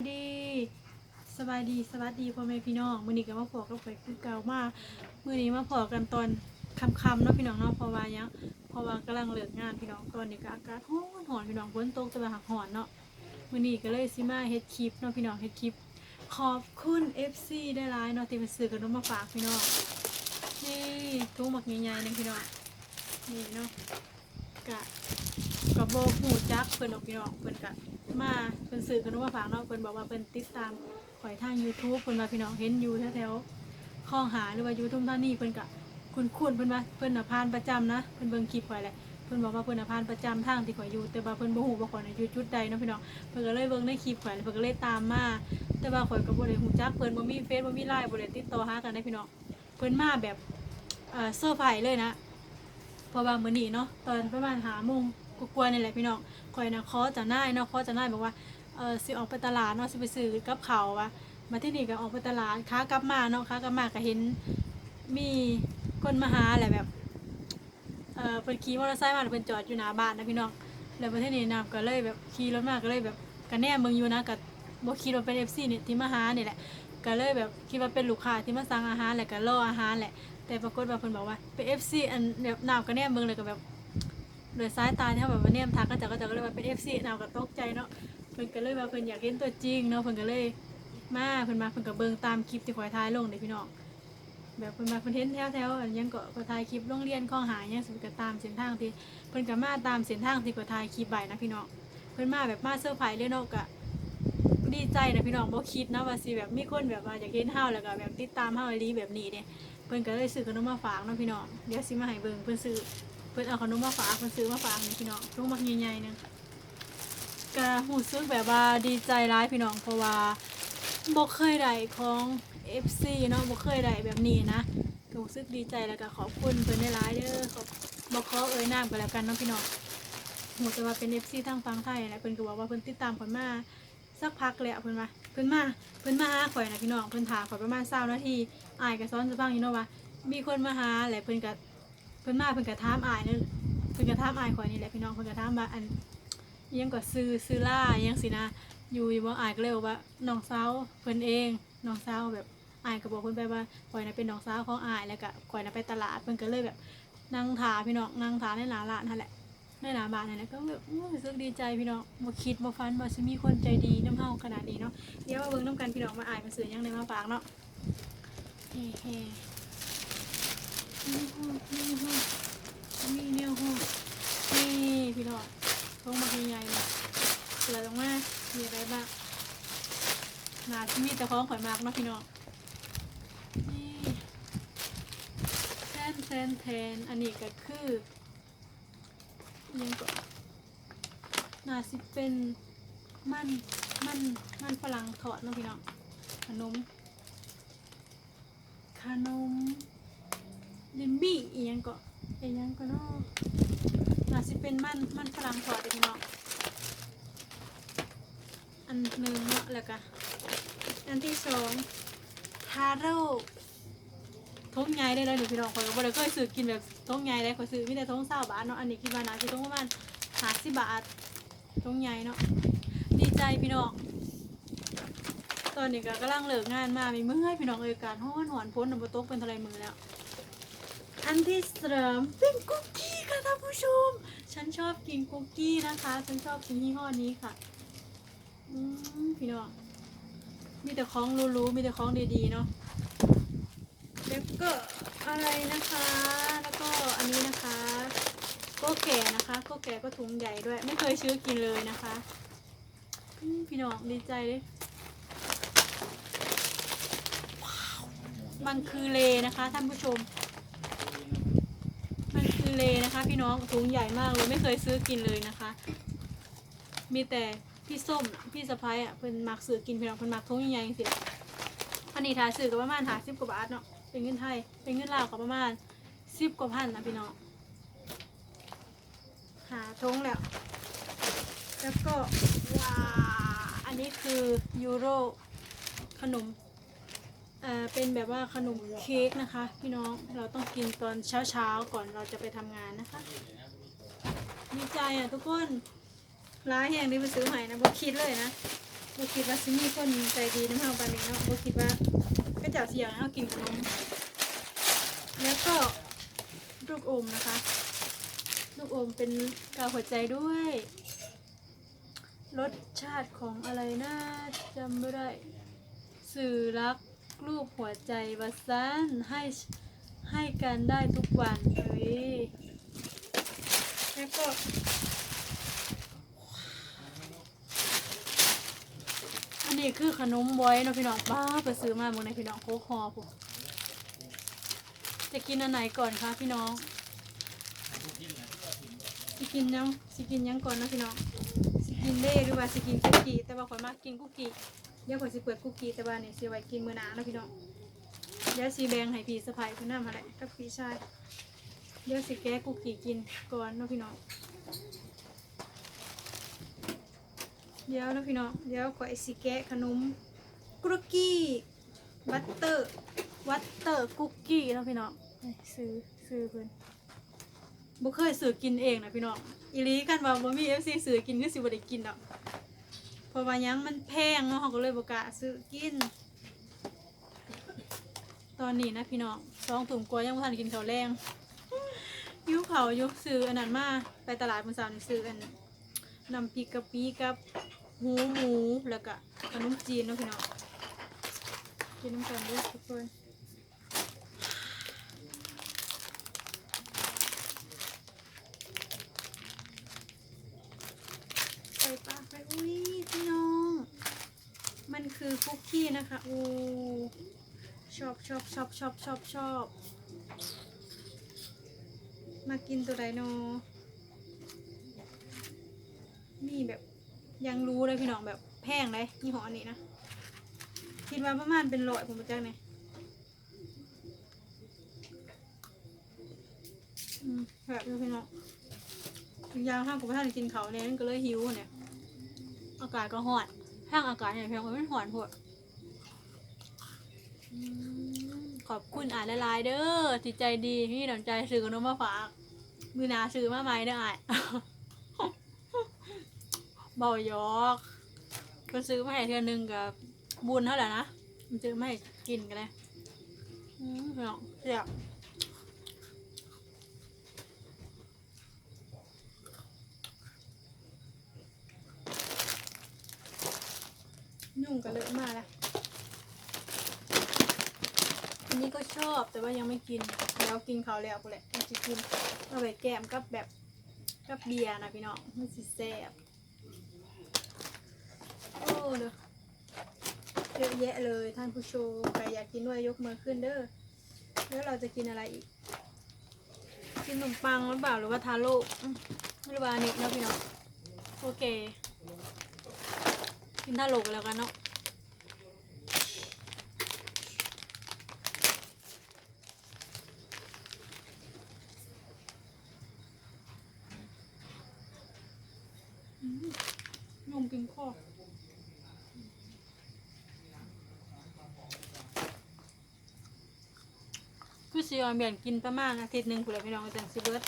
ดีสบายดีสวัสดีพ่อแม่พี่น้องมื้อนี้ก็มาพอกับข่อยคือเก่ามากมื้อนี้มาพอกันตอนค่ำๆเนาะพี่น้องเนาะเพราะว่ายังเพราะว่ากำลังเลิกงานพี่น้องตอนนี้ก็อากาศร้อนร้อนพี่น้องฝนตกแต่ว่าหักร้อนเนาะมื้อนี้ก็เลยสิมาเฮ็ดคลิปเนาะพี่น้องเฮ็ดคลิปขอบคุณ FC ได้หลายเนาะที่มาซื้อขนมมาฝากพี่น้องนี่ถุงบักใหญ่ๆนึงพี่น้องนี่เนาะกะกับโบหูจักเพิ่นออกพี่น้องเพิ่นกะ มาเพิ่นสื่อขนมมาฝากเนาะเพิ่นบอกว่าเพิ่นติดตามข่อยทาง YouTube เพิ่นว่าพี่น้องเห็นอยู่แถวๆคลองหาหรือว่าอยู่ทุ่งท่านี่เพิ่นกะคุ้นๆเพิ่นว่าเพิ่นน่ะผ่านประจำนะเพิ่นเบิ่งคลิปข่อยแหละเพิ่นบอกว่าเพิ่นน่ะผ่านประจำทางที่ข่อยอยู่แต่ว่าเพิ่นบ่ฮู้ว่าข่อยน่ะอยู่จุดใดเนาะพี่น้องเพิ่นก็เลยเบิ่งในคลิปข่อยแล้วเพิ่นก็เลยตามมาแต่ว่าข่อยก็บ่ได้ฮู้จักเพิ่นบ่มีเฟซบ่มีไลน์บ่ได้ติดต่อหากันได้พี่น้องเพิ่นมาแบบเอ่อเซอร์ไพรส์เลยนะเพราะว่ามื้อนี้เนาะตอนประมาณหา โมงกว่าๆนี่แหละพี่น้องคอยนะขอจะนายเนาะขอจะนายบอกว่าเออสิออกไปตลาดเนาะสิไปซื้อกับเขาววะมาที่นี่ก็ออกไปตลาดค้ากลับมาเนาะค้ากลับมาก็เห็นมีคนมาหาแหละแบบเออเพิ่นขี่มอเตอร์ไซค์มาแล้วเพิ่นจอดอยู่หน้าบ้านนะพี่น้องแล้วมาที่นี่นะก็เลยแบบขี่รถมาก็เลยแบบก็แน่เมืองอยู่นะก็บ่คิดว่าเป็น FC นี่ยที่มาหาเนี่ยแหละก็เลยแบบคิดว่าเป็นลูกค้าที่มาสั่งอาหารแหละก็รออาหารแหละแต่ปรากฏว่าเพิ่นบอกว่าเป็น FC อันแบบนาวก็แนมเบิ่งเลยก็แบบ โดยสายตาที่เขาแบบว่าแนมทักก็จะก็จะก็เลยว่าเป็น FC นาวก็ตกใจเนาะเพิ่นก็เลยว่าเพิ่นอยากเห็นตัวจริงเนาะเพิ่นก็เลยมาเพิ่นมาเพิ่นก็เบิ่งตามคลิปที่ขอยถ่ายลงเด้พี่น้องแบบเพิ่นมาเพิ่นเห็นแถวๆอันยังก็ขอยถ่ายคลิปโรงเรียนข้องหายังสิก็ตามเส้นทางที่เพิ่นก็มาตามเส้นทางที่ข่อยถ่ายคลิปไว้นะพี่น้องเพิ่นมาแบบมาเซอร์ไพรส์เลยเนาะก็ดีใจนะพี่น้องบ่คิดนะว่าสิแบบมีคนแบบว่าอยากเห็นเฮาแล้วก็แบบติดตามเฮาอีหลีแบบนี้เด้เพิ่นก็เลยซื้อขนมมาฝากเนาะพี่น้องเดี๋ยวสิมาให้เบิ่งเพิ่นซื้อ เพิ่นเอาขนมมาฝากเพิ่นซื้อมาฝากนี่พี่น้องถุงมักใหญ่ๆนึงก็รู้สึกแบบว่าดีใจร้ายพี่น้องเพราะว่าบ่เคยได้ของ FC เนาะบ่เคยได้แบบนี้นะก็รู้สึกดีใจแล้วก็ขอบคุณเพิ่นได้หลายเด้อขอบบ่ขอเอ่ยนามก็แล้วกันเนาะพี่น้องหมดแต่ว่าเป็น FC ทางฝั่งไทยนะเพิ่นก็บอกว่าเพิ่นติดตามข่อยมาสักพักเลยอะเพิ่นมาเพิ่นมาเพิ่นมาหาข่อยนะพี่น้องเพิ่นถามข่อยประมาณ20นาทีอายก็ซ้อนจะฟังอยู่เนาะว่ามีคนมาหาแหละเพิ่นก็เพิ่นมาเพิ่นก็ถามอายนั่นเพิ่นก็ถามอายข่อยนี่แหละพี่น้องเพิ่นก็ถามว่าอันอิหยังก็ซื้อซื้อล่าอิหยังสินะ อยู่อยู่บ่อายก็เลยบอกว่าน้องสาวเพิ่นเองน้องสาวแบบอายก็บอกเพิ่นไปว่าข่อยน่ะเป็นน้องสาวของอายแล้วก็ข่อยน่ะไปตลาดเพิ่นก็เลยแบบนั่งถาพี่น้องนั่งถาในหน้าร้านนั่นแหละในหน้าบ้านนั่นแหละก็แบบรู้สึกดีใจพี่น้องบ่คิดบ่ฝันว่าสิมีคนใจดีน้ำเฮาขนาดนี้เนาะเดี๋ยวมาเบิ่งน้ำกันพี่น้องมาอานมาซื้อหยังได้มาฝากเนาะเฮ้เฮ้นี่ฮู้นี่ฮู้มีแนวฮู้นี่พี่น้องท้องมาใหญ่ๆเลยเสือลงมามีอะไรบ้างห นาที่มีแต่ของข่อยมากเนาะพี่น้องนี่แทนแทนแทนอันนี้ก็คือยังก็น่าสิเป็นมันมันมันฝรั่งทอดเนาะพี่น้องขนมขนมลิมบี้อียังก็อียังก็เนาะน่าสิเป็นมันมันฝรั่งทอดเด้พี่น้องอันหนึ่งเนาะแล้วก็ อันที่สองทาโร่ทงใหญ่ได้เลยเดี๋ยวพี่น้องคอยบ่ได้เคยซื้อกินแบบทงใหญ่เลยคอยซื้อมีแต่ท้องเศร้าบาทเนาะอันนี้คิดว่าน่าจะท้องประมาณห้าสิบบาททงใหญ่เนาะดีใจพี่น้องตอนนี้ก็กำลังเลิกงานมามีเมื่อยพี่น้องเอยการห้อนหอนพ้นหนบตกเป็นทะเลมือแล้วอันที่สามเป็นคุกกี้ค่ะท่านผู้ชม ฉันชอบกินคุกกี้นะคะ ฉันชอบกินยี่ห้อนี้ค่ะ อืมพี่น้อง มีแต่ของรู้ๆมีแต่ของดีๆเนาะแล้วก็อะไรนะคะ แล้วก็อันนี้นะคะโก็แก่นะคะโก็แก่ก็ถุงใหญ่ด้วย ไม่เคยซื้อกินเลยนะคะพี่น้องดีใจเลยมันคือเลนะคะท่านผู้ชม มันคือเลนะคะ พี่น้องถุงใหญ่มากเลยไม่เคยซื้อกินเลยนะคะ มีแต่ พี่ส้มน่ะพี่สะพ้ายอะเพิ่นมักซื้อกินพี่น้องเพิ่นมักถุงใหญ่ๆสิอันนี้ทาซื้อก็ประมาณหาสิบกว่าบาทเนาะเป็นเงินไทยเป็นเงินลาวก็ประมาณสิบกว่าพันนะพี่น้องหาทงแล้ว แล้วก็ว้าอันนี้คือยูโรขนมเอ่อเป็นแบบว่าขนมเค้กนะคะ พี่น้องเราต้องกินตอนเช้าเช้าๆก่อนเราจะไปทำงานนะคะดีใจอะทุกคน ร้ายแห่งที่ไปซื้อใหม่นะบอกคิดเลยนะบ่คิดว่าสิมีคนใจดีน้ำเฮาปานนี้เนาะบ่คิดว่าก็เจ้าสิอยากให้เฮากินขนมแล้วก็ลูกอมนะคะ ลูกอมเป็นกาวหัวใจด้วยรสชาติของอะไรนะจำไม่ได้ สื่อรักรูปหัวใจวาซันให้ให้กันได้ทุกวันเฮ้ยแล้วก็ นี้คือขนมบอยเนาะพี่น้องป้าไปซื้อมาเมื่อในพี่น้องโคกฮอผมจะกินอันไหนก่อนคะพี่น้องสิกินยังสิกินยังก่อนนะพี่น้องสิกินเล่หรือว่าสิกินคุกกี้แต่ว่าข่อยมากกินคุกกี้เดี๋ยวข่อยสิเปิดคุกกี้แต่ว่านี่สิไว้กินมื้อหน้านะพี่น้องเดี๋ยวสิแบ่งให้พี่สะใภ้พี่น้ำอะไรกับพี่ชายเดี๋ยวสิแกะคุกกี้กินก่อนเนาะพี่น้อง เดี๋ยวนะพี่น้อง เดี๋ยวข่อยสิแกะขนมคุกกี้บัตเตอร์วัตเตอร์คุกกี้นะพี่น้องนี่ซื้อซื้อเพิ่นบ่เคยซื้อกินเองนะพี่น้องอีหลีกันว่าบ่มี FC ซื้อกินก็สิบ่ได้กินดอกเพราะว่าหยังมันแพงเนาะเขาก็เลยบ่กล้าซื้อกิน ตอนนี้นะพี่น้องสองถุงกว่ายังบ่ทันกินข้าวแรงหิวข้าวอยู่ซื้ออันนั้นมาไปตลาดมื้อเช้านี่ซื้ออันน้ำพริกกะปิกับ หูหมูแล้วก็ขนมจีนเนาะพี่น้องกินน้ำกันด้วยทุกคนใส่ปลาไปอุ้ยพี่น้อง มันคือคุกกี้นะคะ อู้ชอบชอบชอบชอบชอบชอบ มากินตัวไดโนนี่แบบ ยังรู้เลยพี่น้องแบบแพงเลยยี่ห้ออันนี้นะคิดว่าประมาณเป็นร้อยผมมาจากไหนอืมแบบนี้พี่น้องยางห้ามผมไม่ทันกินเขาเนี่ยมันก็เลยหิวเนี่ย อากาศก็หอนห้างอากาศเนี่ยเพียงมันหอนพวดอืมขอบคุณอ่านละลายเด้อจิตใจดีพี่หนอนใจซื้อขนมมาฝาก มือนาซื้อมาใหม่เด้ออะ เบายอกก็ซื้อมาให้เทือนึงกับบุญเท่าไหร่นะมันซื้อมาให้กินกันเลยอืมพี่น้องเสียบยุ่งกันเลยมากแล้วอันนี้ก็ชอบแต่ว่ายังไม่กิน แล้วกินเขาแล้วกูแหละจะกินเอาไปแก้มกับแบบกับเบียร์นะพี่น้องมันสิแซ่บ โอ้เด้อเยอะ แยะเลยท่านผู้ชมใครอยากกินด้วยยกมือขึ้นเด้อแล้วเราจะกินอะไรอีก กินขนมปังหรือเปล่าหรือว่าทาโร่อืมหรือว่าอันนี้เนาะพี่น้องโอเค กินทาโร่กันแล้วกันเนาะอืมนมกินข้อ คือ สิออนเบียนกินประมาณอาทิตย์หนึ่งคุณแหละพี่น้องจังสิเบิร์ด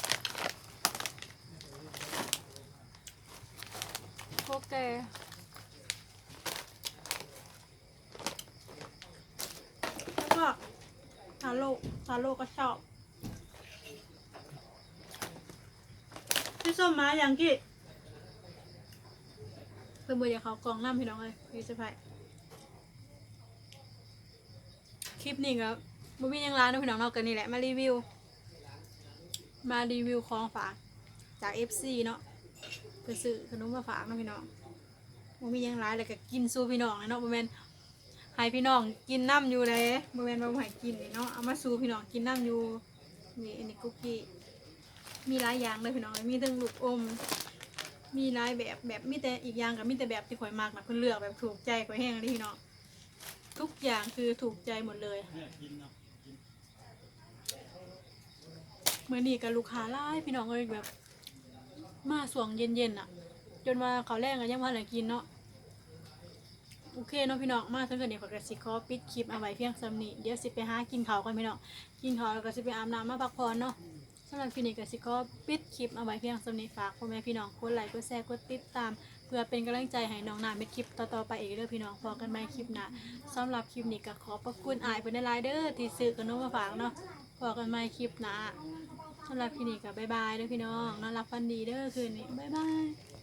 โอเคแล้วก็ฮาโลฮาโลก็ชอบพี่ส้มมาอย่างกี้เพิ่มเบอร์อยากเขากองน้ำพี่น้องเลยพี่จะไปคลิปนี้ครับ บุมีหยังร้านเนาะพี่น้องเนาะกันนี่แหละมารีวิว มารีวิวของฝากจาก FC เนาะไปซื้อขนมมาฝากเนาะพี่น้องบุมียังร้านเลยก็กินสู้พี่น้องเนาะบ่แม่นให้พี่น้องกินน้ำอยู่เลยบ่แม่นว่าบ่ให้กินเนาะเอามาสู้พี่น้องกินน้ำอยู่นี่อันนี้คุกกี้มีหลายอย่างเลยพี่น้องมีทั้งลูกอม มีหลายแบบแบบมีแต่อีกอย่างกับมีแต่แบบที่ข่อยมากนะเพิ่นเลือกแบบถูกใจข่อยแห้งเลยพี่น้องทุกอย่างคือถูกใจหมดเลย มื่อนี้กับลูกค้าไลายพี่น้องเลยแบบ มาสวงเย็นๆอะ จนว่าเขาวแรงอะยังว่าอะไรกินเนาะโอเคเนาะพี่น้องมาถึงกันเดี๋ยขอกระสิขอปิดคลิปเอาไว้เพียงสำนีเดี๋ยวสิไปหากินข้าวกันพี่น้องกินข้าวแล้วก็สิไปอาบน้ำมาพักผ่อนเนาะสำหรับคลิปนี้ก็สิขอปิดคลิปเอาไว้เพียงสำนีฝากพ่อแม่พี่น้องกดไลค์กดแชร์กดติดตาม เพื่อเป็นกำลังใจให้น้องนาเม็ดคลิปต่อๆไปอีกเรื่องพี่น้องพอกันไหมคลิปหน้าสำหรับคลิปนี้ก็ขอประคุณอายเป็นไลน์เดอร์ที่ซื้อกันโนมมาฝากเนาะพอกันไหมคลิปหน้า สำหรับคลินิกกับบายบายเด้อพี่น้องนอนหลับฝันดีเด้อคืนนี้บายบาย